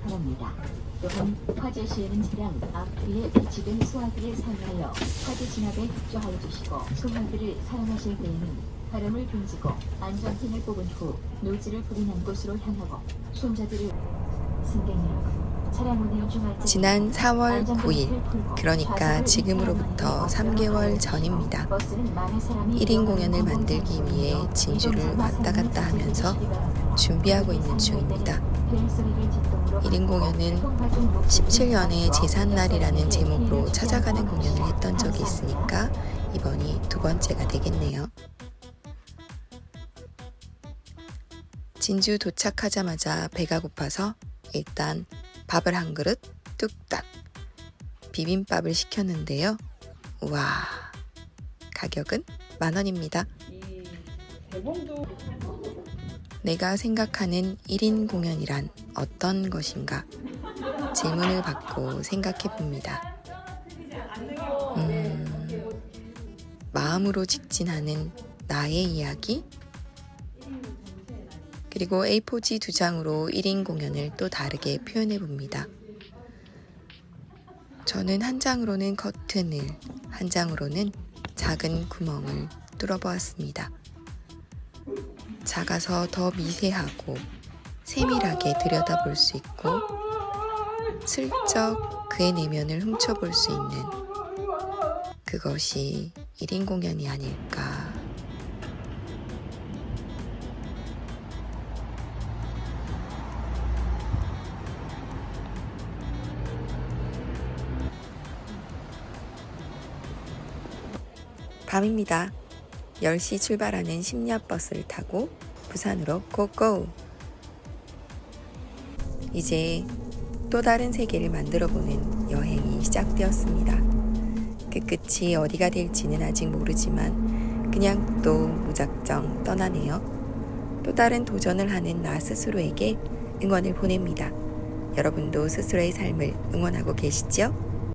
바랍니다. 또한 화재 시에는 차량 앞뒤에 배치된 수화기를 사용하여 화재 진압에 협조하여 주시고 소화기를 사용하실 때에는 바람을 빙지고 안전핀을 뽑은 후 노즐을 불이 곳으로 향하고 손자들을 승객 여러분 지난 4월 안전벨트를 9일, 풀고 그러니까 지금으로부터 이탈하는 3개월 데 전입니다. 버스는 많은 사람이 1인 공연을 만들기 위해 진주를 왔다 갔다 하면서. 준비하고 있는 중입니다. 1인 공연은 17년의 제삿날이라는 제목으로 찾아가는 공연을 했던 적이 있으니까 이번이 두 번째가 되겠네요. 진주 도착하자마자 배가 고파서 일단 밥을 한 그릇 뚝딱 비빔밥을 시켰는데요. 와 가격은 만 원입니다. 내가 생각하는 1인 공연이란 어떤 것인가? 질문을 받고 생각해 봅니다. 음, 마음으로 직진하는 나의 이야기? 그리고 A4지 두 장으로 1인 공연을 또 다르게 표현해 봅니다. 저는 한 장으로는 커튼을, 한 장으로는 작은 구멍을 뚫어 보았습니다. 작아서 더 미세하고 세밀하게 들여다볼 수 있고 슬쩍 그의 내면을 훔쳐볼 수 있는 그것이 1인 공연이 아닐까. 밤입니다. 10시 출발하는 심야 버스를 타고 부산으로 고고! 이제 또 다른 세계를 만들어 보는 여행이 시작되었습니다. 그 끝이 어디가 될지는 아직 모르지만 그냥 또 무작정 떠나네요. 또 다른 도전을 하는 나 스스로에게 응원을 보냅니다. 여러분도 스스로의 삶을 응원하고 계시죠?